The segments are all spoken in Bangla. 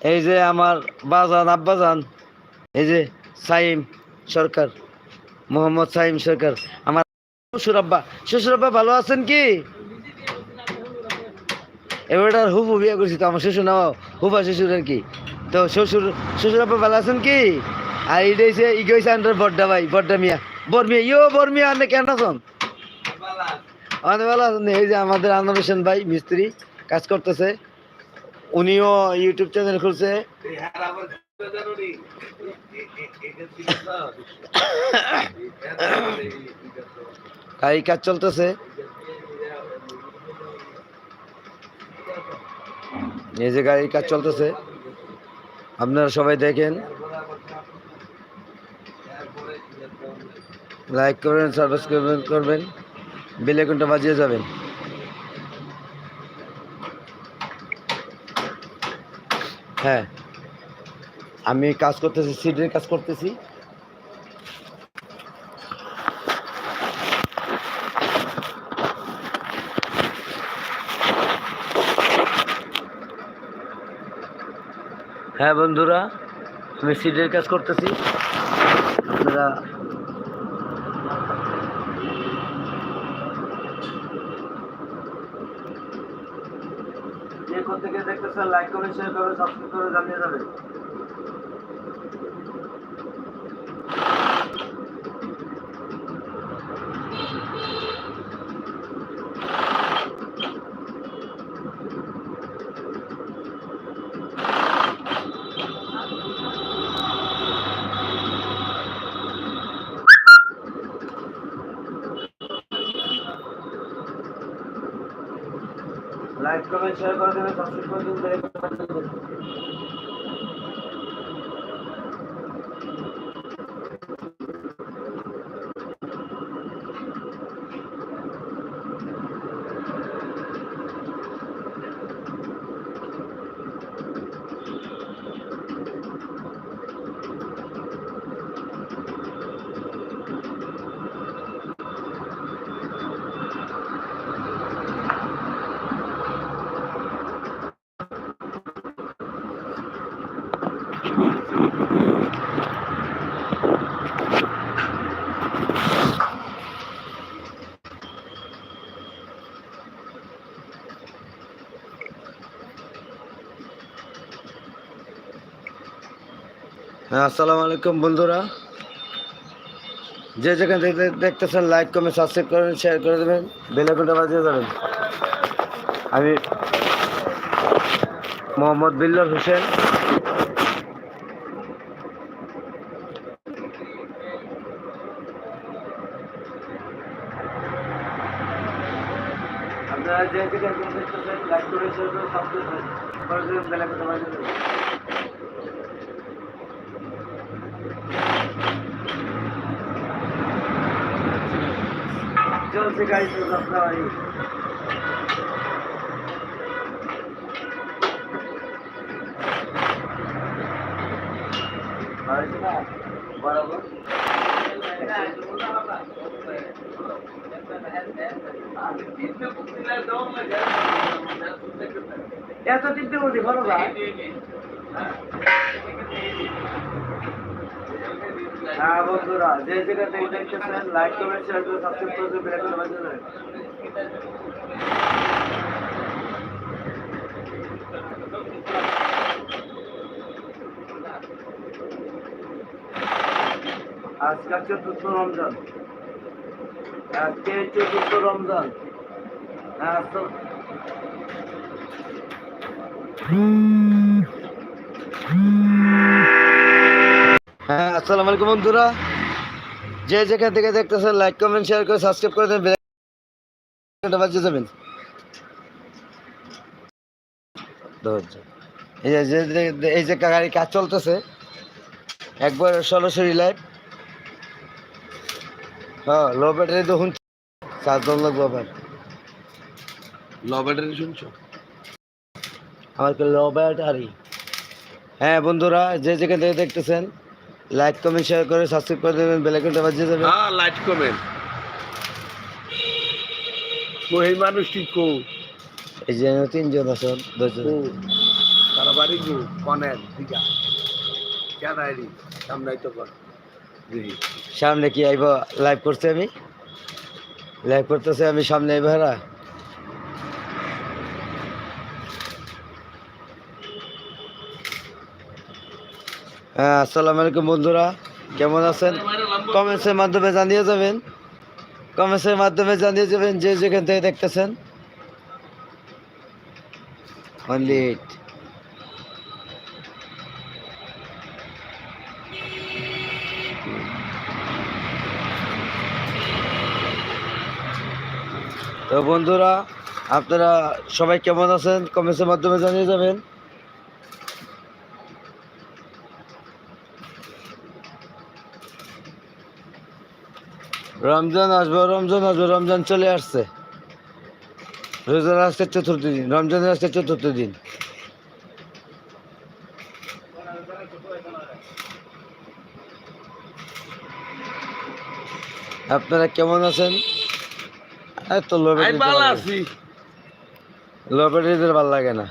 এই যে আমার বাজান, আব্বাজান, এই যে সাইম সরকার, মোহাম্মদ সাইম সরকার, আমার শ্বশুর আব্বা শ্বশুর আব্বা ভালো আছেন কি? এবার হুবু বিয়ে করছি তো, আমার শ্বশুর নাম হুবা শ্বশুর আর কি। তো শ্বশুর শ্বশুর আব্বা ভালো আছেন কি? আর এটা হচ্ছে ই গেছে আন্ডার বড্ডা ভাই, বড্ডা মিয়া। বর মিয়া, ইয়ো বর মিয়া, আপনি কেন আছেন? আমাদের ভালো আছেন? এই যে আমাদের আনন্দ ভাই, মিস্ত্রি, কাজ করতেছে। উনিও ইউটিউব চ্যানেল খুলছে। গাড়ি কাজ চলতেছে। এই যে গাড়ির কাজ চলতেছে। আপনারা সবাই দেখেন। লাইক করবেন সাবস্ক্রাইব করবেন। বেল আইকনটা বাজিয়ে যাবেন। হ্যাঁ। আমি কাজ করতেছি সিডের কাজ করতেছি। হ্যাঁ বন্ধুরা আমি সিডের কাজ করতেছি। আপনারা যে কোথা থেকে দেখতেছেন লাইক করে শেয়ার করে সাবস্ক্রাইব করে জানিয়ে যাবেন লাইক কমেন্ট শেয়ার করে দেবেন সাবস্ক্রাইব করে দেবেন আসসালামু আলাইকুম বন্ধুরা। যে যেখান থেকে দেখ- দেখতেছেন লাইক কমেন্ট সাবস্ক্রাইব করেন শেয়ার করে দেবেন বেল আইকনটা বাজিয়ে যাবেন। আমি মোহাম্মদ বিল্লাল হোসেন। আপনারা যে যেখান দেখতেছেন লাইক করে শেয়ার করে সাবস্ক্রাইব করে দেবেন বেল আইকনটা বাজিয়ে দেবেন চলছে গাড়ি চলছে আপনার বাড়ি বাড়িতে না বরাবর এত তিনটে বলছি ভালো ভাই। হ্যাঁ বন্ধুরা, যে যেখান থেকে দেখতেছেন লাইক কমেন্ট শেয়ার করে সাবস্ক্রাইব করে দেবেন। আজকে চতুর্থ রমজান। আজকে চতুর্থ রমজান। হ্যাঁ হ্যাঁ আসসালামু আলাইকুম বন্ধুরা। যে যেখান থেকে দেখতেছেন লাইক কমেন্ট শেয়ার করে সাবস্ক্রাইব করে দেন। বেল আইকনটা বাজিয়ে যাবেন। এই যে এই যে গাড়ি কাজ চলতেছে একবার সরাসরি লাইভ হ্যাঁ লো ব্যাটারি তো শুনছি? চার্জ দেওয়া লাগবে আবার। ল ব্যাটারি শুনছো? আমার লো ব্যাটারি হ্যাঁ বন্ধুরা যে যেখান থেকে দেখতেছেন লাইক কমেন্ট শেয়ার করে সাবস্ক্রাইব করে দেবেন বেল আইকনটা বাজিয়ে দেবেন। হ্যাঁ লাইট কমেন্ট ওই মানুষটি কো? এই যে তিনজন আছে দশজন। তারা বাড়ি গু কনের দিঘা। কেনাইরি সামলাই তো কর সামনে কি আইব? লাইভ করছে আমি? লাইভ করতেছে আমি সামনে আইব হারা হ্যাঁ আসসালামু আলাইকুম বন্ধুরা। কেমন আছেন? কমেন্টসের মাধ্যমে জানিয়ে যাবেন। কমেন্টসের মাধ্যমে জানিয়ে যাবেন যে যেখান থেকে দেখতেছেন। তো বন্ধুরা, আপনারা সবাই কেমন আছেন? কমেন্টসের মাধ্যমে জানিয়ে যাবেন। রমজান আসবে রমজান আসবে রমজান চলে আসছে। রোজার আজকে চতুর্থ দিন রমজানের আজকে চতুর্থ দিন। আপনারা কেমন আছেন? এত ভালো লাগে। না।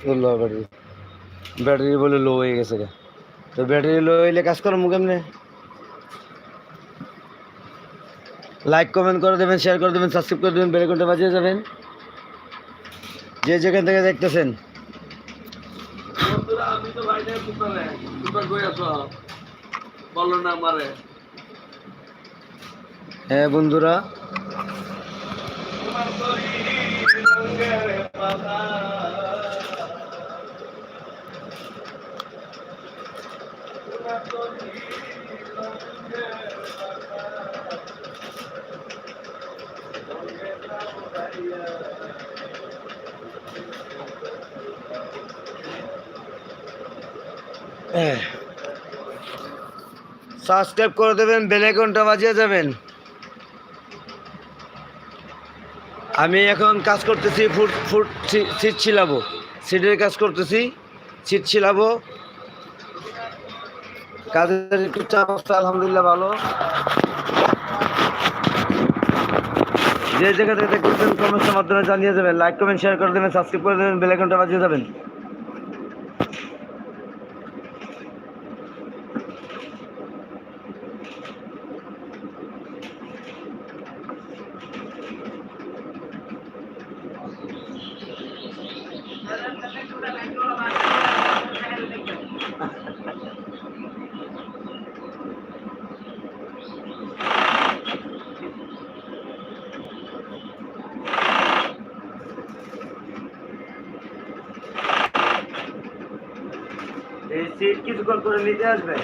তো লো ব্যাটারি ব্যাটারি বলে লো হয়ে গেছে গা। তো ব্যাটারি লইলে কাজ করো কেমনে? লাইক কমেন্ট করে দেবেন শেয়ার করে দেবেন সাবস্ক্রাইব করে দেবেন বেল ঘণ্টা বাজিয়ে যাবেন। যে যেখান থেকে দেখতেছেন। বন্ধুরা আমি তো বাইরে সুতলে সুতল কই আছো বলো না আমারে হ্যাঁ বন্ধুরা সাবস্ক্রাইব করে দেবেন, বেল আইকনটা বাজিয়ে যাবেন। আমি এখন কাজ করতেছি ফুড ফুড সিট ছিলাবো। সিটের কাজ করতেছি সিট ছিলাবো। কাজের একটু চাপ আসছে আলহামদুলিল্লাহ ভালো। যে জায়গা থেকে দেখতেছেন কমেন্টের মাধ্যমে জানিয়ে যাবেন লাইক কমেন্ট শেয়ার করে দেবেন সাবস্ক্রাইব করে দেবেন বেল আইকনটা বাজিয়ে যাবেন এই সিট কিছুক্ষণ পরে নিতে আসবে।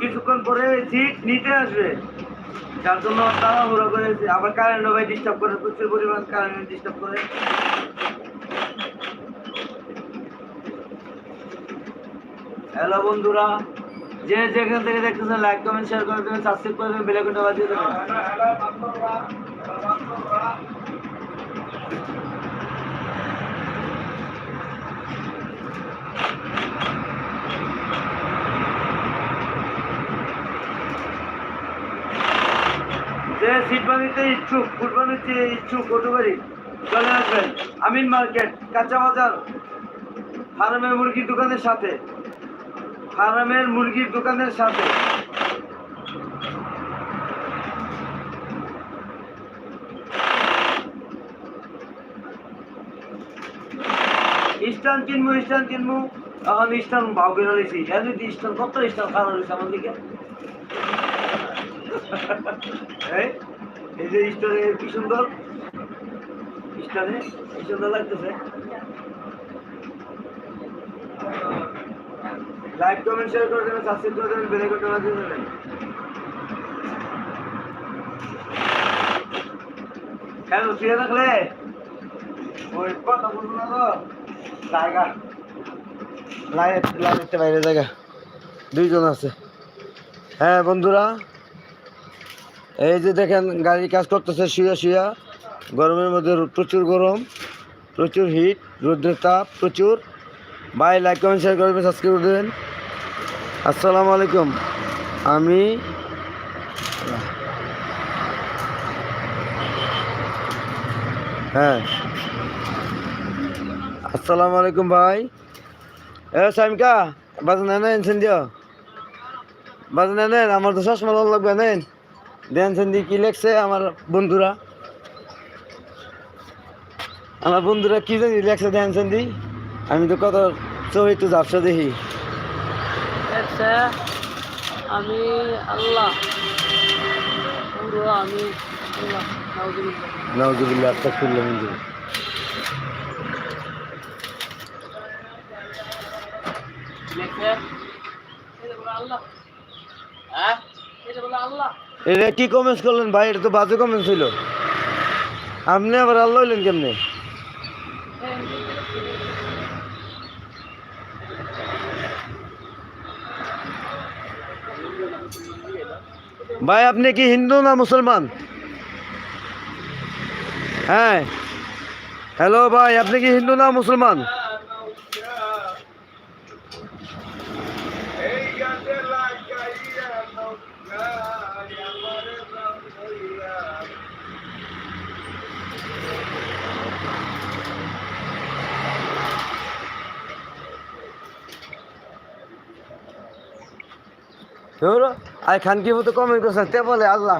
কিছুক্ষণ পরে সিট নিতে আসবে। যার জন্য তাড়াহুড়ো করে আবার কারেন্ট ভাই ডিস্টার্ব করে, প্রচুর পরিমাণ কারেন্ট ডিস্টার্ব করে। হ্যালো বন্ধুরা, যে যেখান থেকে দেখতেছেন লাইক কমেন্ট শেয়ার করে দেবেন সাবস্ক্রাইব করে দেবেন বেল আইকনটা বাজিয়ে দেবেন। ইচ্ছুক ফুট বানিতে ইচ্ছুক পারি চলে আসবেন। আমিন মার্কেট কাঁচা বাজার ফার্মের মুরগির দোকানের সাথে। ফার্মের মুরগির দোকানের সাথে। স্টান কিনবো স্টান কিনবো। এখন স্টান ভাও করে রয়েছি হ্যাঁ যদি স্টান কত স্টান খারাপ রয়েছে আমার দিকে এই যে কি সুন্দর? স্টানে কি সুন্দর লাগতেছে? লাইক, কমেন্ট শেয়ার করে দেবেন সাবস্ক্রাইব করে দেবেন দেবেন। কেন শুয়ে থাকলে? ওই, কথা না তো। জায়গা। লাইট লাইটটা বাইরে, জায়গা। দুইজন আছে। হ্যাঁ বন্ধুরা। এই যে দেখেন গাড়ি কাজ করতেছে, শুয়া শুয়া। গরমের মধ্যে প্রচুর গরম, প্রচুর হিট রৌদ্রের তাপ, প্রচুর। বাই লাইক কমেন্ট শেয়ার করবেন সাবস্ক্রাইব করে দেবেন। আসসালামু আলাইকুম। আমি হ্যাঁ। আসসালামু আলাইকুম ভাই। এ সাইমকা বাজান এনে এনছেন দিও। নেন আমার তো চশমা লাগবে, নেন। দেনছেন দি কি লেখছে আমার বন্ধুরা? আমার বন্ধুরা কি জানি লেখছে দেনছেন দি আমি তো কত ছবি একটু ঝাপসা দেখি। আমি আল্লাহ। পুরো আমি নাউজুবিল্লাহ হ্যাঁ? এটা বলে আল্লাহ। এটা কি কমেন্টস করলেন ভাই? এটা তো বাজে কমেন্টস ছিল আপনি আবার আল্লাহ হইলেন কেমনে? ভাই, আপনি কি হিন্দু না মুসলমান? হ্যাঁ। হ্যালো ভাই, আপনি কি হিন্দু না মুসলমান এই গাছে লাগাইয়া নৌকা আমার নাম হইয়া আর খানকি মতো কমেন্ট করছে তে বলে আল্লাহ।